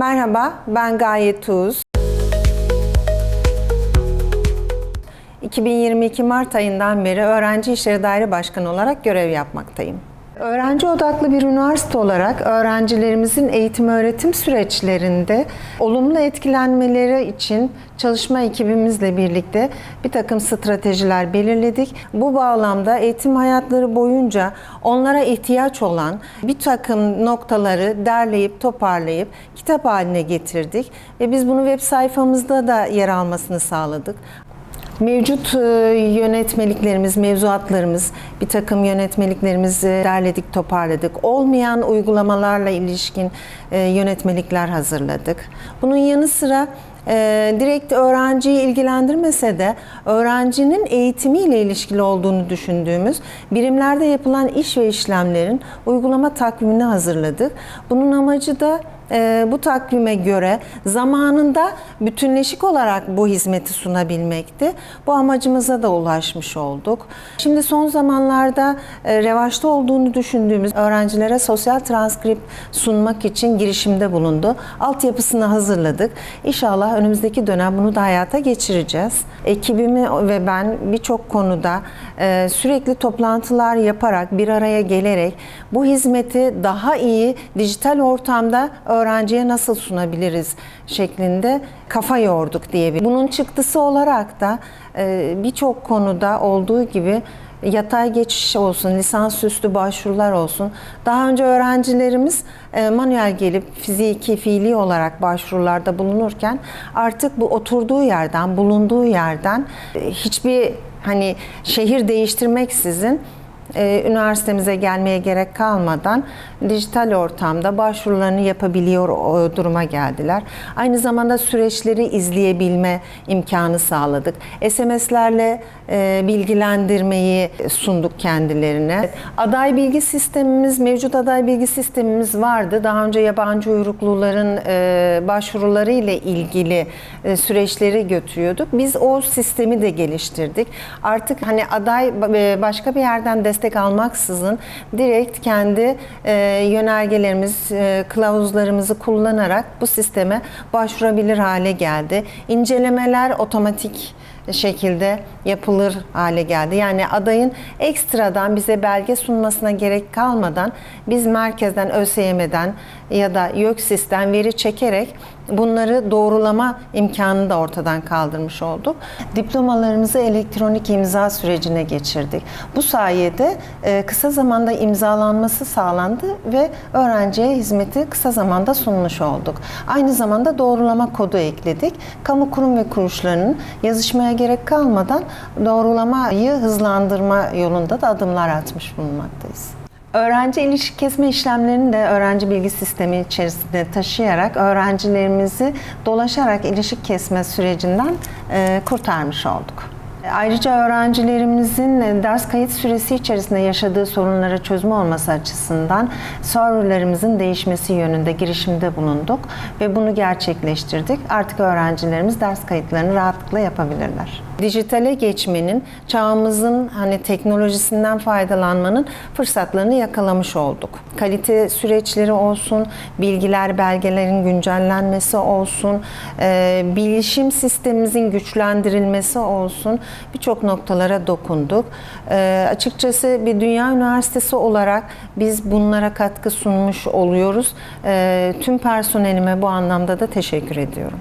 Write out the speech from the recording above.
Merhaba, ben Gaye Tuz. 2022 Mart ayından beri Öğrenci İşleri Daire Başkanı olarak görev yapmaktayım. Öğrenci odaklı bir üniversite olarak öğrencilerimizin eğitim öğretim süreçlerinde olumlu etkilenmeleri için çalışma ekibimizle birlikte bir takım stratejiler belirledik. Bu bağlamda eğitim hayatları boyunca onlara ihtiyaç olan bir takım noktaları derleyip toparlayıp kitap haline getirdik ve biz bunu web sayfamızda da yer almasını sağladık. Mevcut e, yönetmeliklerimiz, mevzuatlarımız, bir takım yönetmeliklerimizi derledik, toparladık. Olmayan uygulamalarla ilişkin e, yönetmelikler hazırladık. Bunun yanı sıra e, direkt öğrenciyi ilgilendirmese de öğrencinin eğitimiyle ilişkili olduğunu düşündüğümüz birimlerde yapılan iş ve işlemlerin uygulama takvimini hazırladık. Bunun amacı da e, bu takvime göre zamanında bütünleşik olarak bu hizmeti sunabilmekti. Bu amacımıza da ulaşmış olduk. Şimdi son zamanlarda e, revaçta olduğunu düşündüğümüz öğrencilere sosyal transkript sunmak için girişimde bulundu. Altyapısını hazırladık. İnşallah önümüzdeki dönem bunu da hayata geçireceğiz. Ekibimi ve ben birçok konuda e, sürekli toplantılar yaparak bir araya gelerek bu hizmeti daha iyi dijital ortamda öğrenciye nasıl sunabiliriz şeklinde kafa yorduk diye. Bunun çıktısı olarak da e, birçok konuda olduğu gibi yatay geçiş olsun, lisansüstü başvurular olsun. Daha önce öğrencilerimiz e, manuel gelip fiziki, fiili olarak başvurularda bulunurken artık bu oturduğu yerden, bulunduğu yerden e, hiçbir hani şehir değiştirmeksizin e, üniversitemize gelmeye gerek kalmadan dijital ortamda başvurularını yapabiliyor o duruma geldiler. Aynı zamanda süreçleri izleyebilme imkanı sağladık. SMS'lerle e, bilgilendirmeyi sunduk kendilerine. Aday bilgi sistemimiz, mevcut aday bilgi sistemimiz vardı. Daha önce yabancı uyrukluların e, başvuruları ile ilgili e, süreçleri götürüyorduk. Biz o sistemi de geliştirdik. Artık hani aday e, başka bir yerden destek almaksızın direkt kendi e, yönergelerimiz, e, kılavuzlarımızı kullanarak bu sisteme başvurabilir hale geldi. İncelemeler otomatik şekilde yapılır hale geldi. Yani adayın ekstradan bize belge sunmasına gerek kalmadan biz merkezden ÖSYM'den ya da YÖKSİS'ten veri çekerek bunları doğrulama imkanını da ortadan kaldırmış olduk. Diplomalarımızı elektronik imza sürecine geçirdik. Bu sayede e, kısa zamanda imzalanması sağlandı ve öğrenciye hizmeti kısa zamanda sunmuş olduk. Aynı zamanda doğrulama kodu ekledik. Kamu kurum ve kuruluşlarının yazışmaya gerek kalmadan doğrulamayı hızlandırma yolunda da adımlar atmış bulunmaktayız. Öğrenci ilişki kesme işlemlerini de öğrenci bilgi sistemi içerisinde taşıyarak öğrencilerimizi dolaşarak ilişki kesme sürecinden e, kurtarmış olduk. Ayrıca öğrencilerimizin ders kayıt süresi içerisinde yaşadığı sorunlara çözüm olması açısından serverlerimizin değişmesi yönünde girişimde bulunduk ve bunu gerçekleştirdik. Artık öğrencilerimiz ders kayıtlarını rahatlıkla yapabilirler. Dijitale geçmenin, çağımızın hani teknolojisinden faydalanmanın fırsatlarını yakalamış olduk. Kalite süreçleri olsun, bilgiler, belgelerin güncellenmesi olsun, e, bilişim sistemimizin güçlendirilmesi olsun birçok noktalara dokunduk. E, açıkçası bir dünya üniversitesi olarak biz bunlara katkı sunmuş oluyoruz. E, tüm personelime bu anlamda da teşekkür ediyorum.